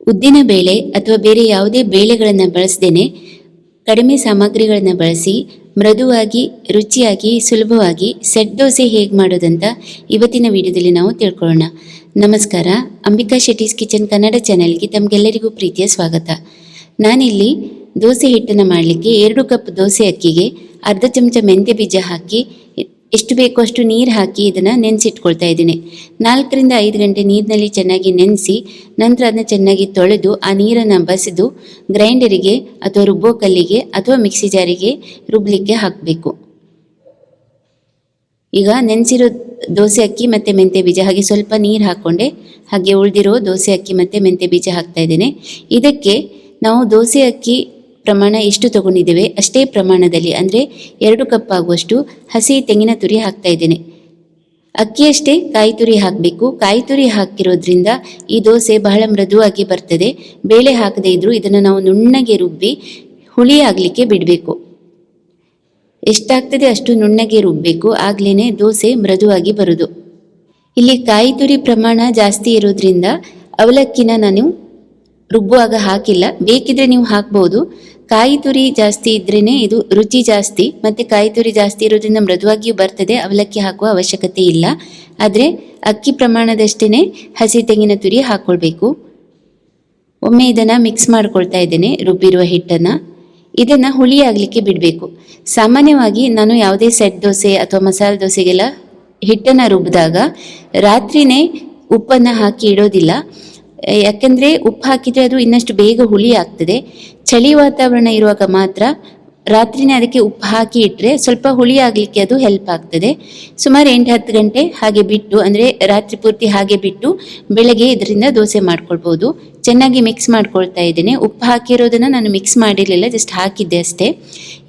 ಉದ್ದಿನ ಬೇಳೆ ಅಥವಾ ಬೇರೆ ಯಾವುದೇ ಬೇಳೆಗಳನ್ನು ಬಳಸದೇನೆ ಕಡಿಮೆ ಸಾಮಗ್ರಿಗಳನ್ನು ಬಳಸಿ ಮೃದುವಾಗಿ, ರುಚಿಯಾಗಿ, ಸುಲಭವಾಗಿ ಸೆಟ್ ದೋಸೆ ಹೇಗೆ ಮಾಡೋದಂತ ಇವತ್ತಿನ ವಿಡಿಯೋದಲ್ಲಿ ನಾವು ತಿಳ್ಕೊಳ್ಳೋಣ. ನಮಸ್ಕಾರ, ಅಂಬಿಕಾ ಶೆಟ್ಟೀಸ್ ಕಿಚನ್ ಕನ್ನಡ ಚಾನೆಲ್ಗೆ ತಮಗೆಲ್ಲರಿಗೂ ಪ್ರೀತಿಯ ಸ್ವಾಗತ. ನಾನಿಲ್ಲಿ ದೋಸೆ ಹಿಟ್ಟನ್ನು ಮಾಡಲಿಕ್ಕೆ ಎರಡು ಕಪ್ ದೋಸೆ ಅಕ್ಕಿಗೆ ಅರ್ಧ ಚಮಚ ಮೆಂತೆ ಬೀಜ ಹಾಕಿ ಎಷ್ಟು ಬೇಕೋ ಅಷ್ಟು ನೀರು ಹಾಕಿ ಇದನ್ನು ನೆನೆಸಿಟ್ಕೊಳ್ತಾ ಇದ್ದೀನಿ. ನಾಲ್ಕರಿಂದ ಐದು ಗಂಟೆ ನೀರಿನಲ್ಲಿ ಚೆನ್ನಾಗಿ ನೆನೆಸಿ, ನಂತರ ಅದನ್ನ ಚೆನ್ನಾಗಿ ತೊಳೆದು, ಆ ನೀರನ್ನು ಬಸಿದು, ಗ್ರೈಂಡರಿಗೆ ಅಥವಾ ರುಬ್ಬೋ ಕಲ್ಲಿಗೆ ಅಥವಾ ಮಿಕ್ಸಿ ಜಾರಿಗೆ ರುಬ್ಬಲಿಕ್ಕೆ ಹಾಕಬೇಕು. ಈಗ ನೆನೆಸಿರೋ ದೋಸೆ ಅಕ್ಕಿ ಮತ್ತು ಮೆಂತೆ ಬೀಜ, ಹಾಗೆ ಸ್ವಲ್ಪ ನೀರು ಹಾಕ್ಕೊಂಡೆ ಹಾಗೆ ಉಳಿದಿರೋ ದೋಸೆ ಅಕ್ಕಿ ಮತ್ತು ಮೆಂತೆ ಬೀಜ ಹಾಕ್ತಾ ಇದ್ದೇನೆ. ಇದಕ್ಕೆ ನಾವು ದೋಸೆ ಅಕ್ಕಿ ಪ್ರಮಾಣ ಎಷ್ಟು ತಗೊಂಡಿದ್ದೇವೆ ಅಷ್ಟೇ ಪ್ರಮಾಣದಲ್ಲಿ ಅಂದರೆ ಎರಡು ಕಪ್ ಆಗುವಷ್ಟು ಹಸಿ ತೆಂಗಿನ ತುರಿ ಹಾಕ್ತಾ ಇದ್ದೇನೆ. ಅಕ್ಕಿಯಷ್ಟೇ ಕಾಯಿ ತುರಿ ಹಾಕಬೇಕು. ಕಾಯಿ ತುರಿ ಹಾಕಿರೋದ್ರಿಂದ ಈ ದೋಸೆ ಬಹಳ ಮೃದುವಾಗಿ ಬರ್ತದೆ. ಬೇಳೆ ಹಾಕದೇ ಇದ್ರೂ ಇದನ್ನು ನಾವು ನುಣ್ಣಗೆ ರುಬ್ಬಿ ಹುಳಿ ಆಗಲಿಕ್ಕೆ ಬಿಡಬೇಕು. ಎಷ್ಟಾಗ್ತದೆ ಅಷ್ಟು ನುಣ್ಣಗೆ ರುಬ್ಬಬೇಕು ಆಗ್ಲೇ ದೋಸೆ ಮೃದುವಾಗಿ ಬರೋದು. ಇಲ್ಲಿ ಕಾಯಿ ತುರಿ ಪ್ರಮಾಣ ಜಾಸ್ತಿ ಇರೋದ್ರಿಂದ ಅವಲಕ್ಕಿನ ನಾನು ರುಬ್ಬುವಾಗ ಹಾಕಿಲ್ಲ. ಬೇಕಿದ್ರೆ ನೀವು ಹಾಕ್ಬೋದು. ಕಾಯಿ ತುರಿ ಜಾಸ್ತಿ ಇದ್ರೇನೆ ಇದು ರುಚಿ ಜಾಸ್ತಿ, ಮತ್ತೆ ಕಾಯಿ ತುರಿ ಜಾಸ್ತಿ ಇರೋದ್ರಿಂದ ಮೃದುವಾಗಿಯೂ ಬರ್ತದೆ, ಅವಲಕ್ಕಿ ಹಾಕುವ ಅವಶ್ಯಕತೆ ಇಲ್ಲ. ಆದರೆ ಅಕ್ಕಿ ಪ್ರಮಾಣದಷ್ಟೇ ಹಸಿ ತೆಂಗಿನ ತುರಿ ಹಾಕ್ಕೊಳ್ಬೇಕು ಒಮ್ಮೆ ಇದನ್ನು ಮಿಕ್ಸ್ ಮಾಡ್ಕೊಳ್ತಾ ಇದ್ದೇನೆ, ರುಬ್ಬಿರುವ ಹಿಟ್ಟನ್ನು. ಇದನ್ನು ಹುಳಿ ಆಗಲಿಕ್ಕೆ ಬಿಡಬೇಕು. ಸಾಮಾನ್ಯವಾಗಿ ನಾನು ಯಾವುದೇ ಸೆಟ್ ದೋಸೆ ಅಥವಾ ಮಸಾಲೆ ದೋಸೆಗೆಲ್ಲ ಹಿಟ್ಟನ್ನು ರುಬ್ಬಿದಾಗ ರಾತ್ರಿನೇ ಉಪ್ಪನ್ನು ಹಾಕಿ ಇಡೋದಿಲ್ಲ. ಯಾಕೆಂದರೆ ಉಪ್ಪು ಹಾಕಿದರೆ ಅದು ಇನ್ನಷ್ಟು ಬೇಗ ಹುಳಿ ಆಗ್ತದೆ. ಚಳಿ ವಾತಾವರಣ ಇರುವಾಗ ಮಾತ್ರ ರಾತ್ರಿನೇ ಅದಕ್ಕೆ ಉಪ್ಪು ಹಾಕಿ ಇಟ್ಟರೆ ಸ್ವಲ್ಪ ಹುಳಿ ಆಗಲಿಕ್ಕೆ ಅದು ಹೆಲ್ಪ್ ಆಗ್ತದೆ. ಸುಮಾರು ಎಂಟು ಹತ್ತು ಗಂಟೆ ಹಾಗೆ ಬಿಟ್ಟು, ಅಂದರೆ ರಾತ್ರಿ ಪೂರ್ತಿ ಹಾಗೆ ಬಿಟ್ಟು ಬೆಳಗ್ಗೆ ಇದರಿಂದ ದೋಸೆ ಮಾಡ್ಕೊಳ್ಬೋದು. ಚೆನ್ನಾಗಿ ಮಿಕ್ಸ್ ಮಾಡ್ಕೊಳ್ತಾ ಇದ್ದೇನೆ. ಉಪ್ಪು ಹಾಕಿರೋದನ್ನು ನಾನು ಮಿಕ್ಸ್ ಮಾಡಿರಲಿಲ್ಲ ಜಸ್ಟ್ ಹಾಕಿದ್ದೆ ಅಷ್ಟೇ.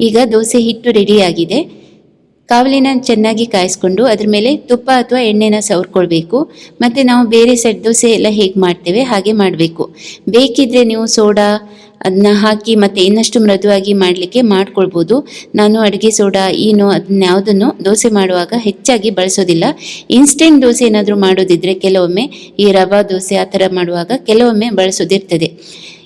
ಈಗ ದೋಸೆ ಹಿಟ್ಟು ರೆಡಿಯಾಗಿದೆ ಕಾವಲಿನ ಚೆನ್ನಾಗಿ ಕಾಯಿಸ್ಕೊಂಡು ಅದ್ರ ಮೇಲೆ ತುಪ್ಪ ಅಥವಾ ಎಣ್ಣೆನ ಸವರ್ಕೊಳ್ಬೇಕು. ಮತ್ತು ನಾವು ಬೇರೆ ಸೆಟ್ ದೋಸೆ ಎಲ್ಲ ಹೇಗೆ ಮಾಡ್ತೇವೆ ಹಾಗೆ ಮಾಡಬೇಕು. ಬೇಕಿದ್ರೆ ನೀವು ಸೋಡಾ ಅದನ್ನ ಹಾಕಿ ಮತ್ತೆ ಇನ್ನಷ್ಟು ಮೃದುವಾಗಿ ಮಾಡಲಿಕ್ಕೆ ಮಾಡ್ಕೊಳ್ಬೋದು. ನಾನು ಅಡುಗೆ ಸೋಡಾ, ಈನೋ ಅದನ್ನ ಯಾವುದನ್ನು ದೋಸೆ ಮಾಡುವಾಗ ಹೆಚ್ಚಾಗಿ ಬಳಸೋದಿಲ್ಲ. ಇನ್ಸ್ಟೆಂಟ್ ದೋಸೆ ಏನಾದರೂ ಮಾಡೋದಿದ್ರೆ ಕೆಲವೊಮ್ಮೆ ಈ ರವಾ ದೋಸೆ ಆ ಥರ ಮಾಡುವಾಗ ಕೆಲವೊಮ್ಮೆ ಬಳಸೋದಿರ್ತದೆ.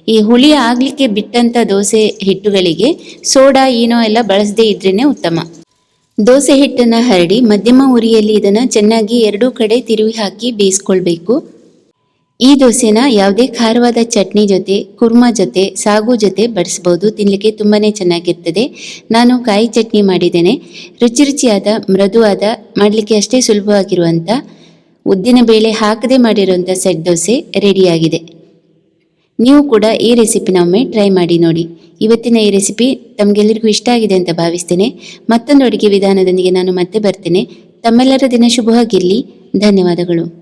ಈ ಹುಳಿ ಆಗಲಿಕ್ಕೆ ಬಿಟ್ಟಂಥ ದೋಸೆ ಹಿಟ್ಟುಗಳಿಗೆ ಸೋಡಾ, ಈನೋ ಎಲ್ಲ ಬಳಸದೇ ಇದ್ರೇ ಉತ್ತಮ. ದೋಸೆ ಹಿಟ್ಟನ್ನು ಹರಡಿ ಮಧ್ಯಮ ಉರಿಯಲ್ಲಿ ಇದನ್ನು ಚೆನ್ನಾಗಿ ಎರಡೂ ಕಡೆ ತಿರುವಿ ಹಾಕಿ ಬೇಯಿಸ್ಕೊಳ್ಬೇಕು. ಈ ದೋಸೆನ ಯಾವುದೇ ಖಾರವಾದ ಚಟ್ನಿ ಜೊತೆ, ಕುರ್ಮಾ ಜೊತೆ, ಸಾಗು ಜೊತೆ ಬಡಿಸ್ಬೋದು. ತಿನ್ನಲಿಕ್ಕೆ ತುಂಬಾ ಚೆನ್ನಾಗಿರ್ತದೆ. ನಾನು ಕಾಯಿ ಚಟ್ನಿ ಮಾಡಿದ್ದೇನೆ. ರುಚಿ ರುಚಿಯಾದ, ಮೃದುವಾದ, ಮಾಡಲಿಕ್ಕೆ ಅಷ್ಟೇ ಸುಲಭವಾಗಿರುವಂಥ ಉದ್ದಿನ ಬೇಳೆ ಹಾಕದೆ ಮಾಡಿರುವಂಥ ಸೆಟ್ ದೋಸೆ ರೆಡಿಯಾಗಿದೆ. ನೀವು ಕೂಡ ಈ ರೆಸಿಪಿನ ಒಮ್ಮೆ ಟ್ರೈ ಮಾಡಿ ನೋಡಿ. ಇವತ್ತಿನ ಈ ರೆಸಿಪಿ ತಮಗೆಲ್ಲರಿಗೂ ಇಷ್ಟ ಆಗಿದೆ ಅಂತ ಭಾವಿಸ್ತೇನೆ. ಮತ್ತೊಂದು ಅಡುಗೆ ವಿಧಾನದೊಂದಿಗೆ ನಾನು ಮತ್ತೆ ಬರ್ತೇನೆ. ತಮ್ಮೆಲ್ಲರ ದಿನ ಶುಭವಾಗಿರಲಿ ಧನ್ಯವಾದಗಳು.